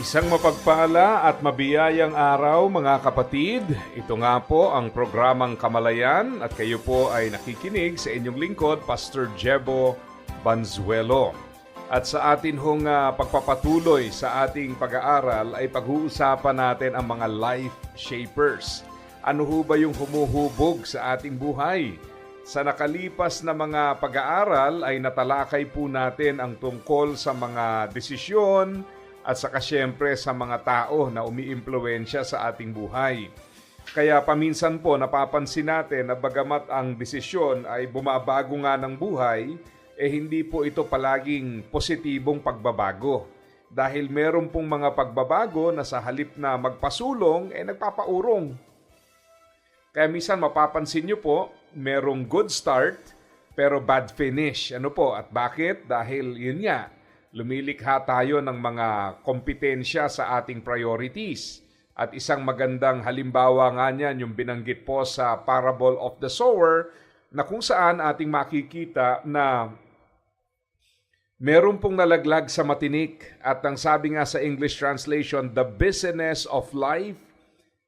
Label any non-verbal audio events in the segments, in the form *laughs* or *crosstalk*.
Isang mapagpala at mabiyayang araw mga kapatid. Ito nga po ang programang Kamalayan at kayo po ay nakikinig sa inyong lingkod, Pastor Jebo Banzuelo. At sa atin hong ah, pagpapatuloy sa ating pag-aaral ay pag-uusapan natin ang mga life shapers. Ano ho ba yung humuhubog sa ating buhay? Sa nakalipas na mga pag-aaral ay natalakay po natin ang tungkol sa mga desisyon, at saka syempre sa mga tao na umiimpluwensya sa ating buhay. Kaya paminsan po napapansin natin na bagamat ang desisyon ay bumabago nga ng buhay, eh hindi po ito palaging positibong pagbabago. Dahil meron pong mga pagbabago na sa halip na magpasulong, eh nagpapaurong. Kaya minsan mapapansin nyo po, merong good start, pero bad finish. Ano po? At bakit? Dahil yun nga, lumilikha tayo ng mga kompetensya sa ating priorities. At isang magandang halimbawa nga niyan yung binanggit po sa Parable of the Sower na kung saan ating makikita na meron pong nalaglag sa matinik at ang sabi nga sa English translation, the business of life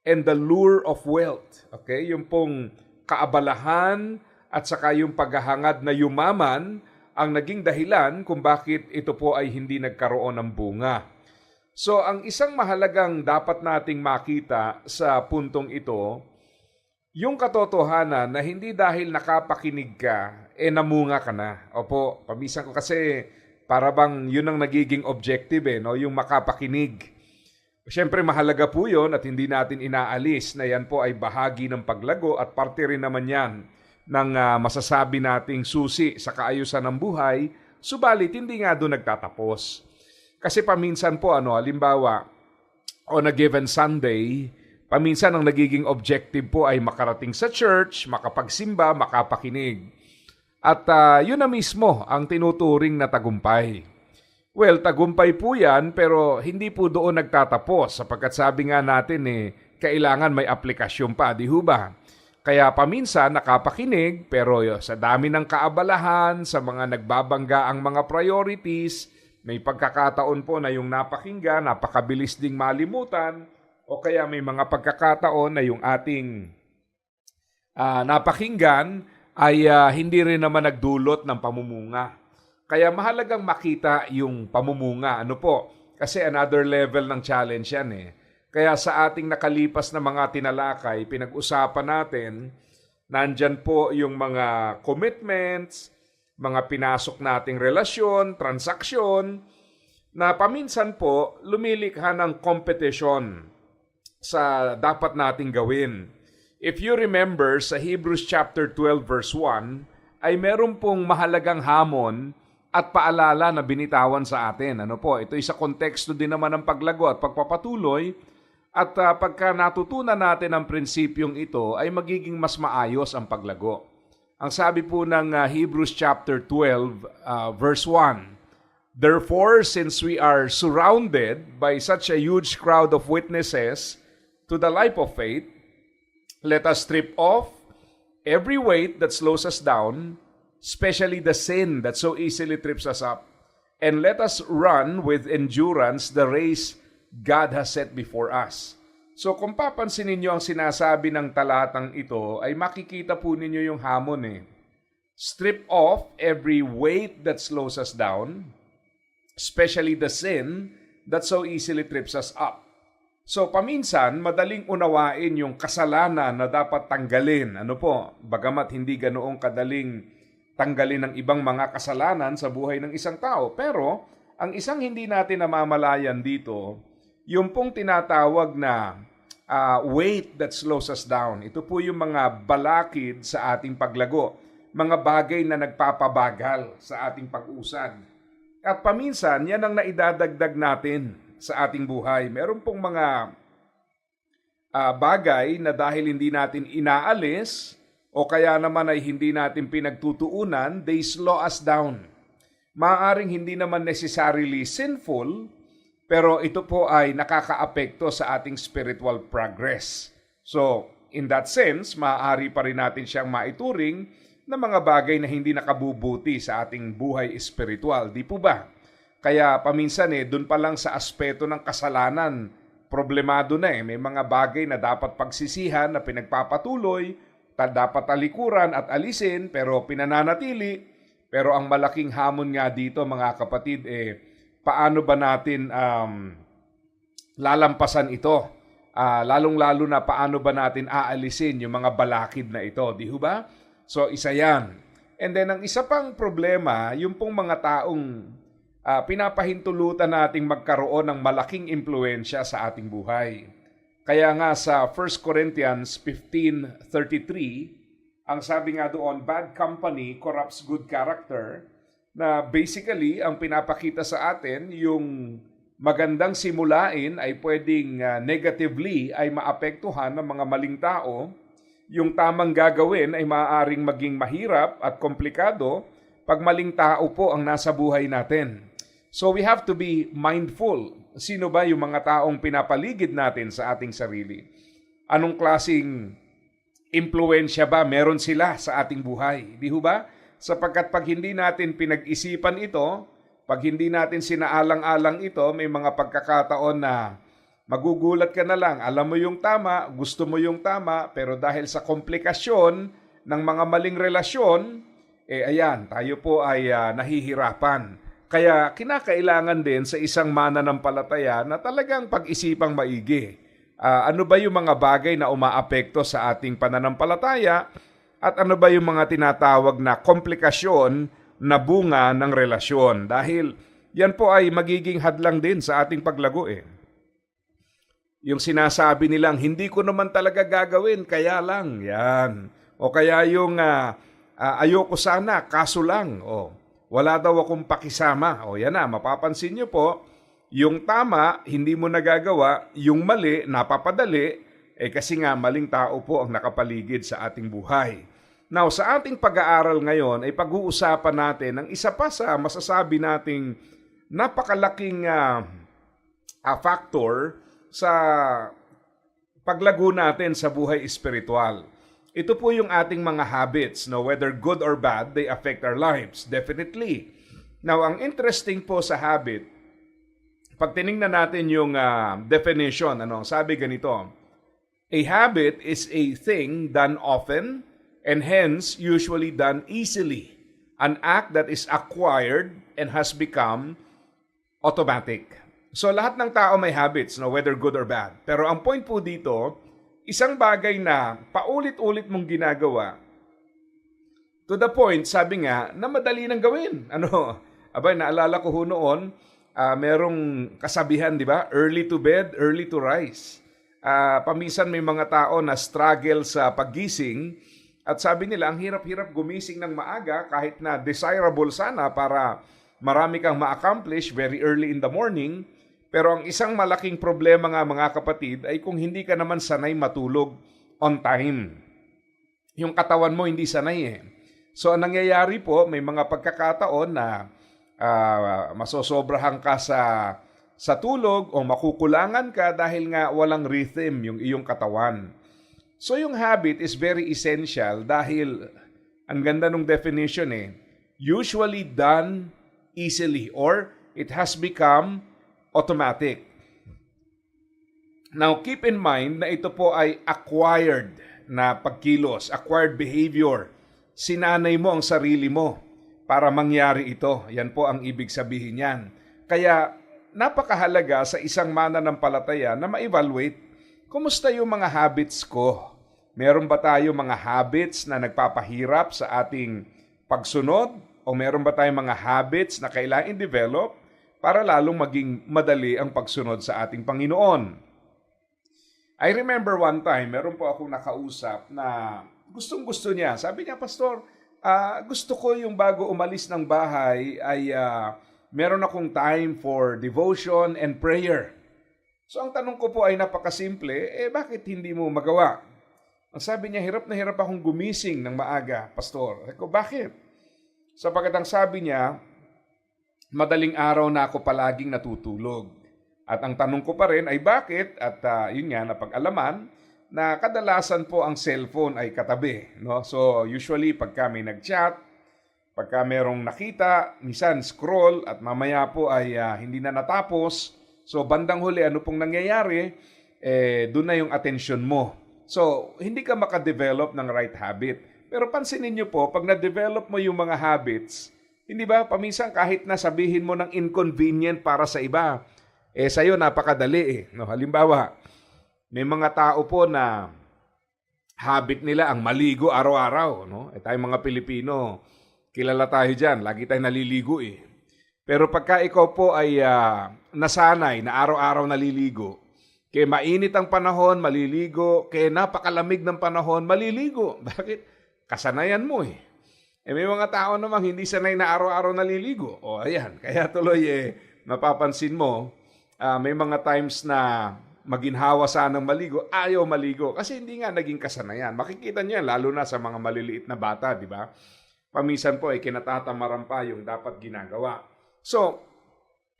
and the lure of wealth. Okay? Yung pong kaabalahan at saka yung paghahangad na yumaman ang naging dahilan kung bakit ito po ay hindi nagkaroon ng bunga. So ang isang mahalagang dapat nating makita sa puntong ito, yung katotohanan na hindi dahil nakapakinig ka, eh namunga ka na. Opo, pamisan ko kasi para bang yun ang nagiging objective eh, no? yung makapakinig. Siyempre mahalaga po yun at hindi natin inaalis na yan po ay bahagi ng paglago at parte rin naman yan ng uh, masasabi nating susi sa kaayusan ng buhay, subalit hindi nga doon nagtatapos. Kasi paminsan po, ano, halimbawa, on a given Sunday, paminsan ang nagiging objective po ay makarating sa church, makapagsimba, makapakinig. At uh, yun na mismo ang tinuturing na tagumpay. Well, tagumpay po yan pero hindi po doon nagtatapos sapagkat sabi nga natin eh, kailangan may aplikasyon pa, di ho ba? Kaya paminsan nakapakinig pero sa dami ng kaabalahan, sa mga nagbabangga ang mga priorities, may pagkakataon po na yung napakinggan, napakabilis ding malimutan, o kaya may mga pagkakataon na yung ating uh, napakinggan ay uh, hindi rin naman nagdulot ng pamumunga. Kaya mahalagang makita yung pamumunga. Ano po? Kasi another level ng challenge yan eh. Kaya sa ating nakalipas na mga tinalakay, pinag-usapan natin, nandyan po yung mga commitments, mga pinasok nating relasyon, transaksyon, na paminsan po lumilikha ng competition sa dapat nating gawin. If you remember sa Hebrews chapter 12 verse 1, ay meron pong mahalagang hamon at paalala na binitawan sa atin. Ano po, ito isa konteksto din naman ng paglago at pagpapatuloy at uh, pagka natutunan natin ang prinsipyong ito ay magiging mas maayos ang paglago. Ang sabi po ng uh, Hebrews chapter 12 uh, verse 1, Therefore, since we are surrounded by such a huge crowd of witnesses to the life of faith, let us strip off every weight that slows us down especially the sin that so easily trips us up. And let us run with endurance the race God has set before us. So kung papansin ninyo ang sinasabi ng talatang ito, ay makikita po ninyo yung hamon eh. Strip off every weight that slows us down, especially the sin that so easily trips us up. So paminsan, madaling unawain yung kasalanan na dapat tanggalin. Ano po, bagamat hindi ganoong kadaling tanggalin ng ibang mga kasalanan sa buhay ng isang tao. Pero, ang isang hindi natin namamalayan dito, yung pong tinatawag na uh, weight that slows us down. Ito po yung mga balakid sa ating paglago. Mga bagay na nagpapabagal sa ating pag-usad. At paminsan, yan ang naidadagdag natin sa ating buhay. Meron pong mga ah, bagay na dahil hindi natin inaalis o kaya naman ay hindi natin pinagtutuunan, they slow us down. Maaring hindi naman necessarily sinful, pero ito po ay nakakaapekto sa ating spiritual progress. So, in that sense, maaari pa rin natin siyang maituring na mga bagay na hindi nakabubuti sa ating buhay espiritual. Di po ba? Kaya paminsan eh, dun pa lang sa aspeto ng kasalanan, problemado na eh. May mga bagay na dapat pagsisihan na pinagpapatuloy, ta dapat talikuran at alisin, pero pinananatili. Pero ang malaking hamon nga dito mga kapatid, eh, paano ba natin um, lalampasan ito? Ah, lalong-lalo na paano ba natin aalisin yung mga balakid na ito, di ba? So isa yan. And then ang isa pang problema, yung pong mga taong ah, pinapahintulutan nating magkaroon ng malaking impluensya sa ating buhay. Kaya nga sa 1 Corinthians 15.33, ang sabi nga doon, bad company corrupts good character, na basically ang pinapakita sa atin yung magandang simulain ay pwedeng ah, negatively ay maapektuhan ng mga maling tao, yung tamang gagawin ay maaaring maging mahirap at komplikado pag maling tao po ang nasa buhay natin. So we have to be mindful. Sino ba yung mga taong pinapaligid natin sa ating sarili? Anong klasing impluensya ba meron sila sa ating buhay? Di ba? Sapagkat pag hindi natin pinag-isipan ito, pag hindi natin sinaalang-alang ito, may mga pagkakataon na magugulat ka na lang. Alam mo yung tama, gusto mo yung tama, pero dahil sa komplikasyon ng mga maling relasyon, eh ayan, tayo po ay ah, nahihirapan. Kaya kinakailangan din sa isang mananampalataya na talagang pag-isipang maigi. Ah, ano ba yung mga bagay na umaapekto sa ating pananampalataya at ano ba yung mga tinatawag na komplikasyon na bunga ng relasyon? Dahil yan po ay magiging hadlang din sa ating paglago eh. Yung sinasabi nilang, hindi ko naman talaga gagawin, kaya lang, yan. O kaya yung ah, ah, ayoko sana, kaso lang. O, wala daw akong pakisama. O yan na, mapapansin nyo po, yung tama, hindi mo nagagawa, yung mali, napapadali, eh kasi nga maling tao po ang nakapaligid sa ating buhay. Now, sa ating pag-aaral ngayon ay pag-uusapan natin ang isa pa sa masasabi nating napakalaking ah, ah, factor sa paglago natin sa buhay espiritual. Ito po yung ating mga habits, no? whether good or bad, they affect our lives, definitely. Now, ang interesting po sa habit, pag tiningnan natin yung ah, definition, ano, sabi ganito, A habit is a thing done often and hence usually done easily. An act that is acquired and has become automatic. So lahat ng tao may habits, no, whether good or bad. Pero ang point po dito, isang bagay na paulit-ulit mong ginagawa, to the point, sabi nga, na madali nang gawin. *laughs* Ano? Abay, naalala ko noon, ah, merong kasabihan, di ba? Early to bed, early to rise. Ah, pamisan may mga tao na struggle sa paggising at sabi nila, ang hirap-hirap gumising ng maaga kahit na desirable sana para marami kang ma-accomplish very early in the morning. Pero ang isang malaking problema nga mga kapatid ay kung hindi ka naman sanay matulog on time. Yung katawan mo hindi sanay eh. So ang nangyayari po, may mga pagkakataon na ah, masosobrahan ka sa sa tulog o makukulangan ka dahil nga walang rhythm yung iyong katawan. So yung habit is very essential dahil ang ganda ng definition eh, usually done easily or it has become automatic. Now keep in mind na ito po ay acquired na pagkilos, acquired behavior. Sinanay mo ang sarili mo para mangyari ito. Yan po ang ibig sabihin niyan. Kaya napakahalaga sa isang mananampalataya na ma-evaluate kumusta yung mga habits ko. Meron ba tayo mga habits na nagpapahirap sa ating pagsunod? O meron ba tayong mga habits na kailangan i-develop para lalong maging madali ang pagsunod sa ating Panginoon? I remember one time, meron po akong nakausap na gustong gusto niya. Sabi niya, Pastor, ah, gusto ko yung bago umalis ng bahay ay ah, meron akong time for devotion and prayer. So ang tanong ko po ay napakasimple, eh bakit hindi mo magawa? Ang sabi niya, hirap na hirap akong gumising ng maaga, pastor. Sabi ko, bakit? Sapagkat ang sabi niya, madaling araw na ako palaging natutulog. At ang tanong ko pa rin ay bakit? At ah, yun nga, napag-alaman na kadalasan po ang cellphone ay katabi. No? So usually pag kami nag-chat, pagka merong nakita, minsan scroll at mamaya po ay ah, hindi na natapos. So bandang huli, ano pong nangyayari? Eh, doon na yung attention mo. So, hindi ka makadevelop ng right habit. Pero pansinin niyo po, pag na-develop mo yung mga habits, hindi ba, paminsan kahit na sabihin mo ng inconvenient para sa iba, eh sa'yo napakadali eh. No? Halimbawa, may mga tao po na habit nila ang maligo araw-araw. No? Eh tayong mga Pilipino, kilala tayo dyan, lagi tayong naliligo eh. Pero pagka ikaw po ay ah, nasanay na araw-araw naliligo, kaya mainit ang panahon, maliligo, kaya napakalamig ng panahon, maliligo. *laughs* Bakit? Kasanayan mo eh. Eh may mga tao namang hindi sanay na araw-araw naliligo. O ayan, *laughs* kaya tuloy eh, mapapansin mo, ah, may mga times na maginhawa sanang maligo, ayaw maligo. Kasi hindi nga naging kasanayan. Makikita niyo lalo na sa mga maliliit na bata, di ba? Paminsan po ay kinatatamaran pa yung dapat ginagawa. So,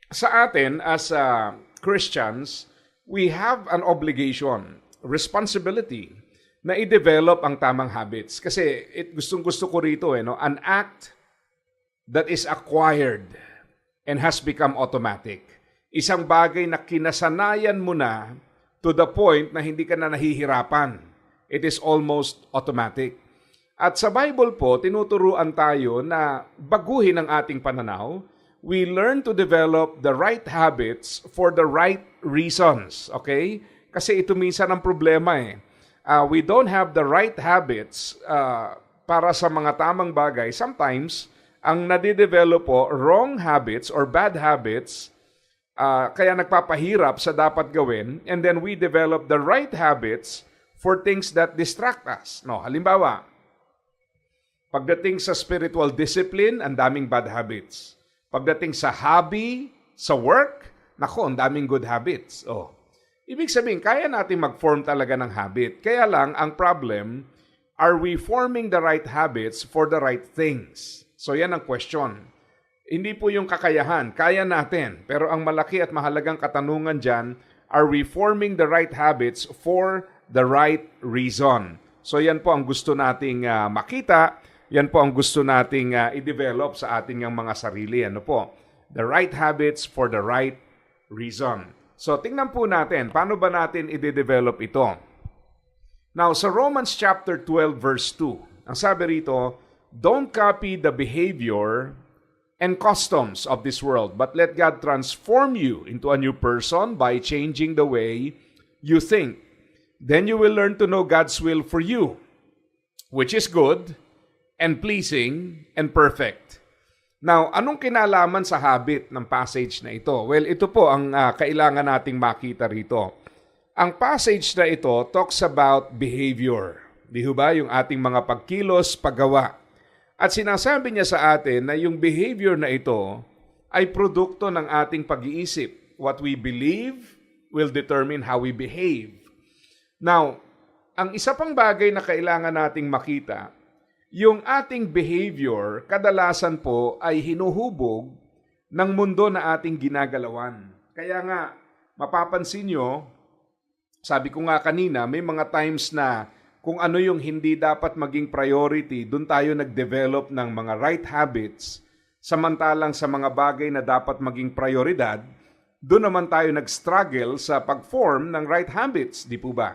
sa atin as ah, Christians, we have an obligation, responsibility na i-develop ang tamang habits. Kasi it, gustong gusto ko rito eh, no? an act that is acquired and has become automatic. Isang bagay na kinasanayan mo na to the point na hindi ka na nahihirapan. It is almost automatic. At sa Bible po, tinuturuan tayo na baguhin ang ating pananaw. We learn to develop the right habits for the right reasons. Okay? Kasi ito minsan ang problema eh. Uh, we don't have the right habits uh, para sa mga tamang bagay. Sometimes, ang nadidevelop po, wrong habits or bad habits, uh, kaya nagpapahirap sa dapat gawin, and then we develop the right habits for things that distract us. No, halimbawa, pagdating sa spiritual discipline, ang daming bad habits. Pagdating sa hobby, sa work, nako, ang daming good habits. Oh. Ibig sabihin, kaya natin mag-form talaga ng habit. Kaya lang, ang problem, are we forming the right habits for the right things? So yan ang question. Hindi po yung kakayahan, kaya natin. Pero ang malaki at mahalagang katanungan dyan, are we forming the right habits for the right reason? So yan po ang gusto nating ah, makita, yan po ang gusto nating ah, i-develop sa ating mga sarili. Ano po? The right habits for the right reason. So tingnan po natin, paano ba natin i-develop ito? Now, sa Romans chapter 12 verse 2, ang sabi rito, Don't copy the behavior and customs of this world, but let God transform you into a new person by changing the way you think. Then you will learn to know God's will for you, which is good and pleasing and perfect. Now, anong kinalaman sa habit ng passage na ito? Well, ito po ang ah, kailangan nating makita rito. Ang passage na ito talks about behavior. Di ba? Yung ating mga pagkilos, paggawa. At sinasabi niya sa atin na yung behavior na ito ay produkto ng ating pag-iisip. What we believe will determine how we behave. Now, ang isa pang bagay na kailangan nating makita, yung ating behavior kadalasan po ay hinuhubog ng mundo na ating ginagalawan. Kaya nga, mapapansin nyo, sabi ko nga kanina, may mga times na kung ano yung hindi dapat maging priority, doon tayo nag-develop ng mga right habits, samantalang sa mga bagay na dapat maging prioridad, doon naman tayo nag-struggle sa pag-form ng right habits, di po ba?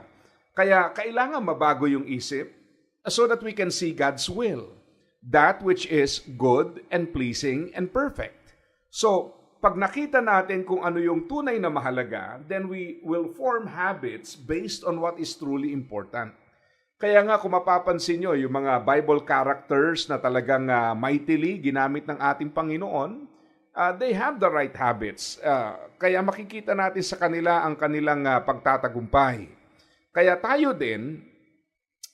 Kaya kailangan mabago yung isip so that we can see God's will, that which is good and pleasing and perfect. So, pag nakita natin kung ano yung tunay na mahalaga, then we will form habits based on what is truly important. Kaya nga kung mapapansin nyo, yung mga Bible characters na talagang ah, mightily ginamit ng ating Panginoon, ah, they have the right habits. Ah, kaya makikita natin sa kanila ang kanilang ah, pagtatagumpay. Kaya tayo din,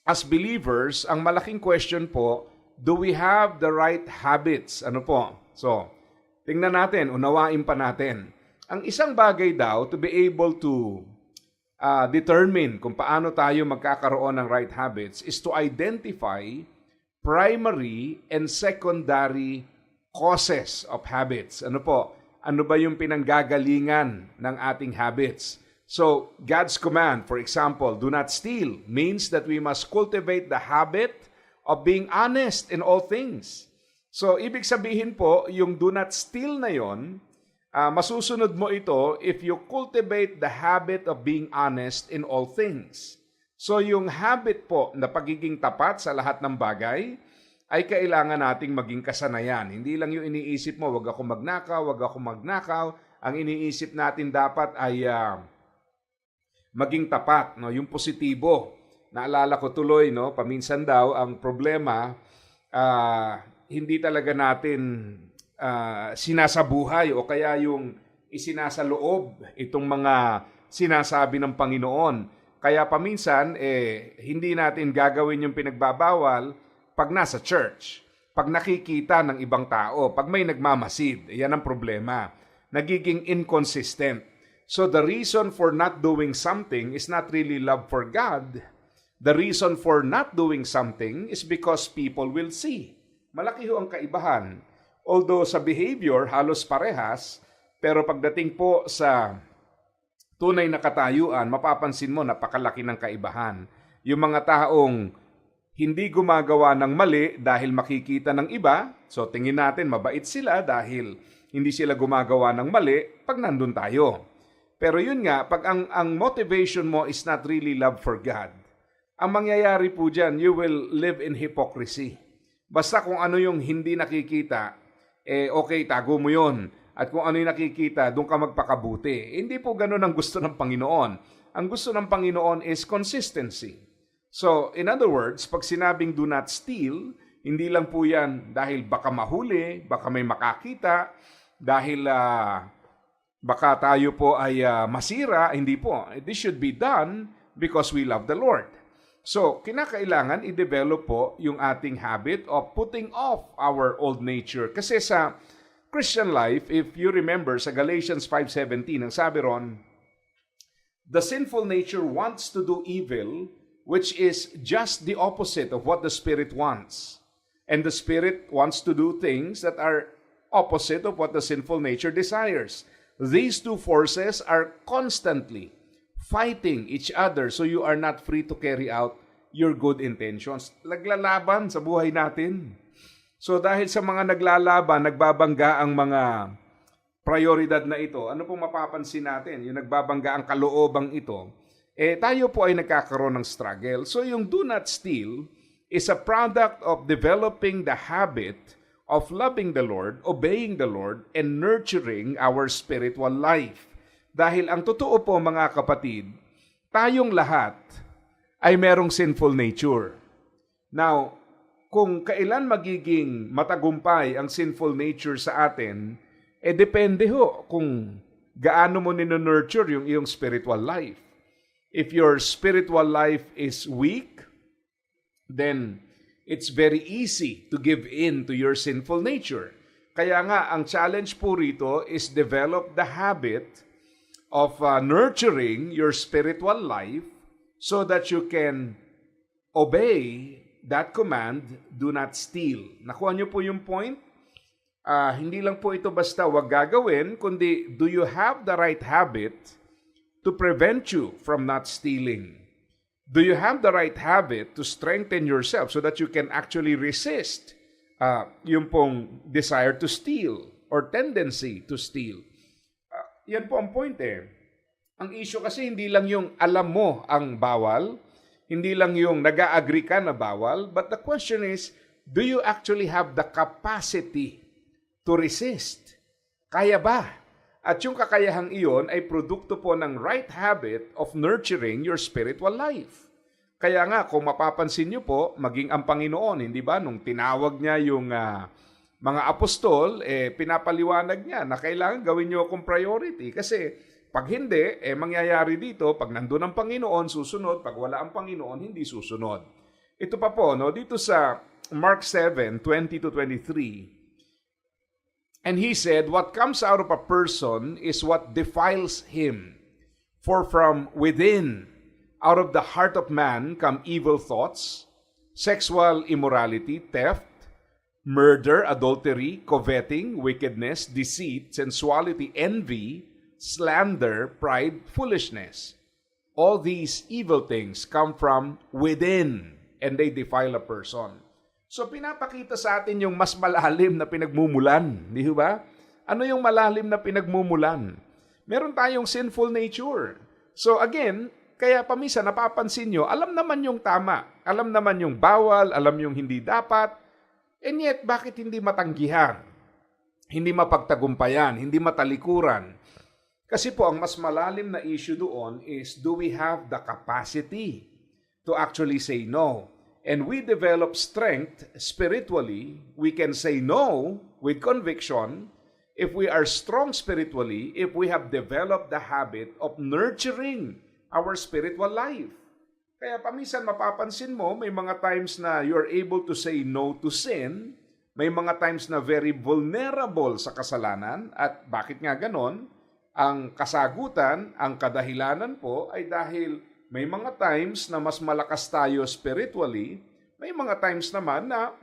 as believers, ang malaking question po, do we have the right habits? Ano po? So, Tingnan natin, unawain pa natin. Ang isang bagay daw to be able to uh, determine kung paano tayo magkakaroon ng right habits is to identify primary and secondary causes of habits. Ano po? Ano ba yung pinanggagalingan ng ating habits? So, God's command, for example, do not steal, means that we must cultivate the habit of being honest in all things. So, ibig sabihin po, yung do not steal na yon, ah, masusunod mo ito if you cultivate the habit of being honest in all things. So, yung habit po na pagiging tapat sa lahat ng bagay, ay kailangan nating maging kasanayan. Hindi lang yung iniisip mo, wag ako magnakaw, wag ako magnakaw. Ang iniisip natin dapat ay ah, maging tapat, no? Yung positibo. Naalala ko tuloy, no? Paminsan daw ang problema ah, hindi talaga natin ah, sinasabuhay o kaya yung isinasaloob itong mga sinasabi ng Panginoon. Kaya paminsan eh hindi natin gagawin yung pinagbabawal pag nasa church. Pag nakikita ng ibang tao, pag may nagmamasid, yan ang problema. Nagiging inconsistent. So the reason for not doing something is not really love for God. The reason for not doing something is because people will see. Malaki ho ang kaibahan. Although sa behavior halos parehas, pero pagdating po sa tunay na katayuan, mapapansin mo napakalaki ng kaibahan. Yung mga taong hindi gumagawa ng mali dahil makikita ng iba, so tingin natin mabait sila dahil hindi sila gumagawa ng mali pag nandun tayo. Pero yun nga, pag ang, ang motivation mo is not really love for God, ang mangyayari po dyan, you will live in hypocrisy. Basta kung ano yung hindi nakikita, eh okay, tago mo yon. At kung ano yung nakikita, doon ka magpakabuti. Hindi po ganun ang gusto ng Panginoon. Ang gusto ng Panginoon is consistency. So, in other words, pag sinabing do not steal, hindi lang po yan dahil baka mahuli, baka may makakita, dahil ah, baka tayo po ay ah, masira, hindi po. This should be done because we love the Lord. So, kinakailangan i-develop po yung ating habit of putting off our old nature. Kasi sa Christian life, if you remember sa Galatians 5.17, ang sabi ron, the sinful nature wants to do evil, which is just the opposite of what the Spirit wants. And the Spirit wants to do things that are opposite of what the sinful nature desires. These two forces are constantly fighting each other so you are not free to carry out your good intentions. Naglalaban sa buhay natin. So dahil sa mga naglalaban, nagbabangga ang mga prioridad na ito, ano pong mapapansin natin? Yung nagbabangga ang kaloobang ito, eh tayo po ay nagkakaroon ng struggle. So yung do not steal is a product of developing the habit of loving the Lord, obeying the Lord, and nurturing our spiritual life. Dahil ang totoo po mga kapatid, tayong lahat ay merong sinful nature. Now, kung kailan magiging matagumpay ang sinful nature sa atin, eh depende ho kung gaano mo nino-nurture yung iyong spiritual life. If your spiritual life is weak, then it's very easy to give in to your sinful nature. Kaya nga, ang challenge po rito is develop the habit of uh, nurturing your spiritual life so that you can obey that command, do not steal. Nakuha niyo po yung point? Ah, hindi lang po ito basta wag gagawin, kundi do you have the right habit to prevent you from not stealing? Do you have the right habit to strengthen yourself so that you can actually resist uh, yung pong desire to steal or tendency to steal? Ah, yan po ang point eh. Ang issue kasi hindi lang yung alam mo ang bawal, hindi lang yung nag-agree ka na bawal, but the question is, do you actually have the capacity to resist? Kaya ba? At yung kakayahang iyon ay produkto po ng right habit of nurturing your spiritual life. Kaya nga, kung mapapansin niyo po, maging ang Panginoon, hindi ba, nung tinawag niya yung ah, mga apostol, eh, pinapaliwanag niya na kailangan gawin niyo akong priority. Kasi pag hindi, eh, mangyayari dito, pag nandun ang Panginoon, susunod. Pag wala ang Panginoon, hindi susunod. Ito pa po, no, dito sa Mark 7, 20 to 23, And he said, What comes out of a person is what defiles him. For from within, out of the heart of man, come evil thoughts, sexual immorality, theft, murder, adultery, coveting, wickedness, deceit, sensuality, envy, slander, pride, foolishness. All these evil things come from within and they defile a person. So pinapakita sa atin yung mas malalim na pinagmumulan, di ba? Ano yung malalim na pinagmumulan? Meron tayong sinful nature. So again, kaya pamisa napapansin nyo, alam naman yung tama, alam naman yung bawal, alam yung hindi dapat, and yet bakit hindi matanggihan? Hindi mapagtagumpayan, hindi matalikuran. Kasi po ang mas malalim na issue doon is do we have the capacity to actually say no? And we develop strength spiritually, we can say no with conviction if we are strong spiritually, if we have developed the habit of nurturing our spiritual life. Kaya paminsan mapapansin mo, may mga times na you're able to say no to sin, may mga times na very vulnerable sa kasalanan, at bakit nga ganon? Ang kasagutan, ang kadahilanan po ay dahil may mga times na mas malakas tayo spiritually, may mga times naman na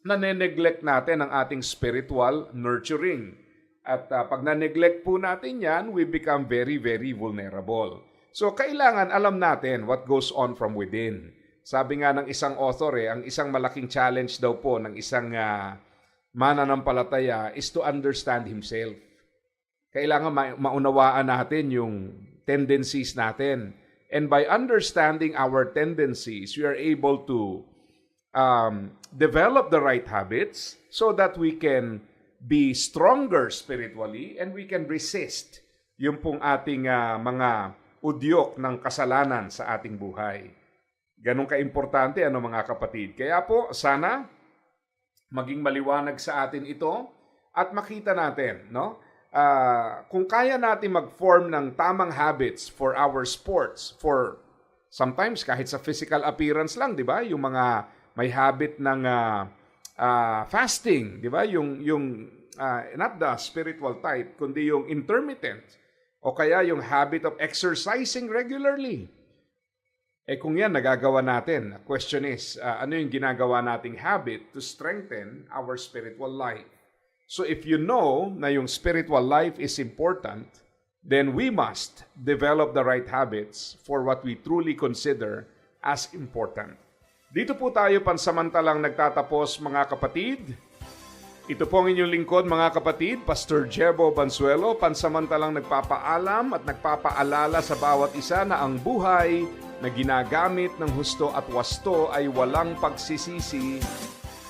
nane-neglect natin ang ating spiritual nurturing. At uh, pag na-neglect po natin yan, we become very, very vulnerable. So, kailangan alam natin what goes on from within. Sabi nga ng isang author, eh, ang isang malaking challenge daw po ng isang uh, mananampalataya is to understand himself. Kailangan ma- maunawaan natin yung tendencies natin. And by understanding our tendencies, we are able to um, develop the right habits so that we can be stronger spiritually and we can resist yung pong ating uh, mga udyok ng kasalanan sa ating buhay. Ganon kaimportante ano mga kapatid. Kaya po sana maging maliwanag sa atin ito at makita natin, no? Uh, kung kaya natin mag-form ng tamang habits for our sports, for sometimes kahit sa physical appearance lang, di ba? Yung mga may habit ng uh, uh, fasting, di ba? Yung, yung uh, not the spiritual type, kundi yung intermittent. O kaya yung habit of exercising regularly. Eh kung yan nagagawa natin, question is, uh, ano yung ginagawa nating habit to strengthen our spiritual life? So if you know na yung spiritual life is important, then we must develop the right habits for what we truly consider as important. Dito po tayo pansamantalang nagtatapos mga kapatid. Ito po ang inyong lingkod mga kapatid, Pastor Jebo Bansuelo, pansamantalang nagpapaalam at nagpapaalala sa bawat isa na ang buhay na ginagamit ng husto at wasto ay walang pagsisisi